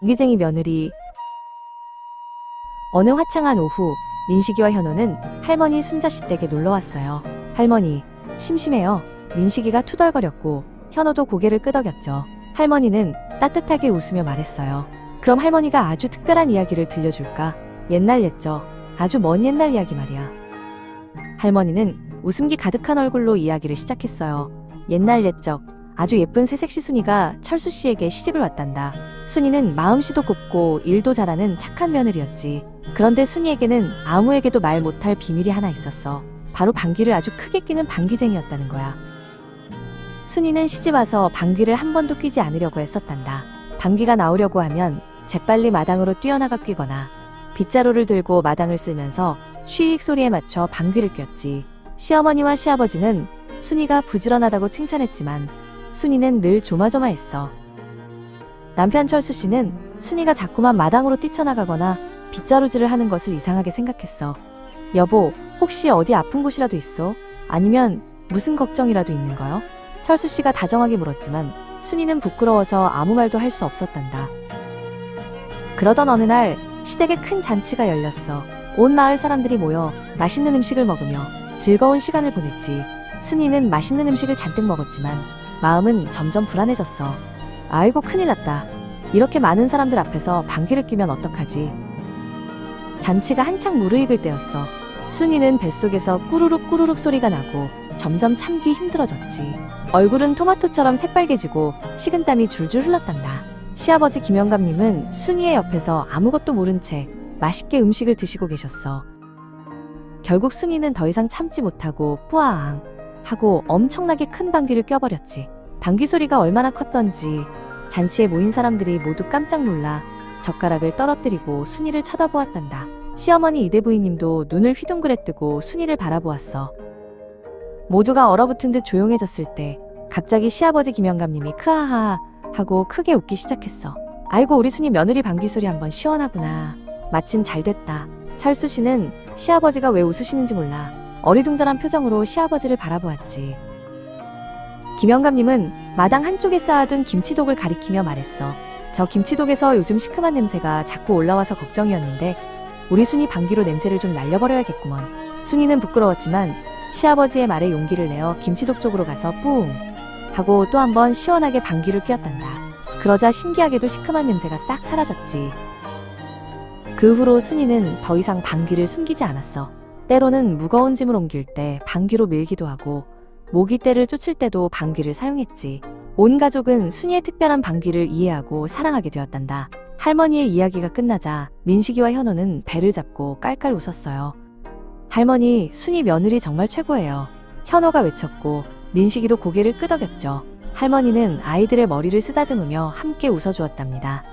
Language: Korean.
방귀쟁이 며느리 어느 화창한 오후 민식이와 현호는 할머니 순자씨 댁에 놀러 왔어요. 할머니 심심해요. 민식이가 투덜거렸고 현호도 고개를 끄덕였죠. 할머니는 따뜻하게 웃으며 말했어요. 그럼 할머니가 아주 특별한 이야기를 들려줄까? 옛날 옛적 아주 먼 옛날 이야기 말이야. 할머니는 웃음기 가득한 얼굴로 이야기를 시작했어요. 옛날 옛적 아주 예쁜 새색 시 순이가 철수 씨에게 시집을 왔단다. 순이는 마음씨도 곱고 일도 잘하는 착한 며느리였지. 그런데 순이에게는 아무에게도 말 못할 비밀이 하나 있었어. 바로 방귀를 아주 크게 뀌는 방귀쟁이였다는 거야. 순이는 시집 와서 방귀를 한 번도 뀌지 않으려고 했었단다. 방귀가 나오려고 하면 재빨리 마당으로 뛰어나가 뀌거나 빗자루를 들고 마당을 쓸면서 쉬익 소리에 맞춰 방귀를 뀌었지. 시어머니와 시아버지는 순이가 부지런하다고 칭찬했지만 순이는 늘 조마조마했어. 남편 철수 씨는 순이가 자꾸만 마당으로 뛰쳐나가거나 빗자루질을 하는 것을 이상하게 생각했어. 여보, 혹시 어디 아픈 곳이라도 있어? 아니면 무슨 걱정이라도 있는 거요? 철수 씨가 다정하게 물었지만 순이는 부끄러워서 아무 말도 할 수 없었단다. 그러던 어느 날 시댁에 큰 잔치가 열렸어. 온 마을 사람들이 모여 맛있는 음식을 먹으며 즐거운 시간을 보냈지. 순이는 맛있는 음식을 잔뜩 먹었지만 마음은 점점 불안해졌어. 아이고 큰일 났다. 이렇게 많은 사람들 앞에서 방귀를 뀌면 어떡하지? 잔치가 한창 무르익을 때였어. 순이는 뱃속에서 꾸르륵 꾸르륵 소리가 나고 점점 참기 힘들어졌지. 얼굴은 토마토처럼 새빨개지고 식은땀이 줄줄 흘렀단다. 시아버지 김영감님은 순이의 옆에서 아무것도 모른 채 맛있게 음식을 드시고 계셨어. 결국 순이는 더 이상 참지 못하고 뿌아앙 하고 엄청나게 큰 방귀를 껴버렸지. 방귀 소리가 얼마나 컸던지 잔치에 모인 사람들이 모두 깜짝 놀라 젓가락을 떨어뜨리고 순이를 쳐다보았단다. 시어머니 이대 부인님도 눈을 휘둥그레 뜨고 순이를 바라보았어. 모두가 얼어붙은 듯 조용해졌을 때 갑자기 시아버지 김영감님이 크하하 하고 크게 웃기 시작했어. 아이고 우리 순이 며느리 방귀 소리 한번 시원하구나. 마침 잘 됐다. 철수 씨는 시아버지가 왜 웃으시는지 몰라 어리둥절한 표정으로 시아버지를 바라보았지. 김영감님은 마당 한쪽에 쌓아둔 김치독을 가리키며 말했어. 저 김치독에서 요즘 시큼한 냄새가 자꾸 올라와서 걱정이었는데 우리 순이 방귀로 냄새를 좀 날려버려야겠구먼. 순이는 부끄러웠지만 시아버지의 말에 용기를 내어 김치독 쪽으로 가서 뿌웅 하고 또 한 번 시원하게 방귀를 뀌었단다. 그러자 신기하게도 시큼한 냄새가 싹 사라졌지. 그 후로 순이는 더 이상 방귀를 숨기지 않았어. 때로는 무거운 짐을 옮길 때 방귀로 밀기도 하고 모기떼를 쫓을 때도 방귀를 사용했지. 온 가족은 순이의 특별한 방귀를 이해하고 사랑하게 되었단다. 할머니의 이야기가 끝나자 민식이와 현호는 배를 잡고 깔깔 웃었어요. 할머니, 순이 며느리 정말 최고예요. 현호가 외쳤고 민식이도 고개를 끄덕였죠. 할머니는 아이들의 머리를 쓰다듬으며 함께 웃어주었답니다.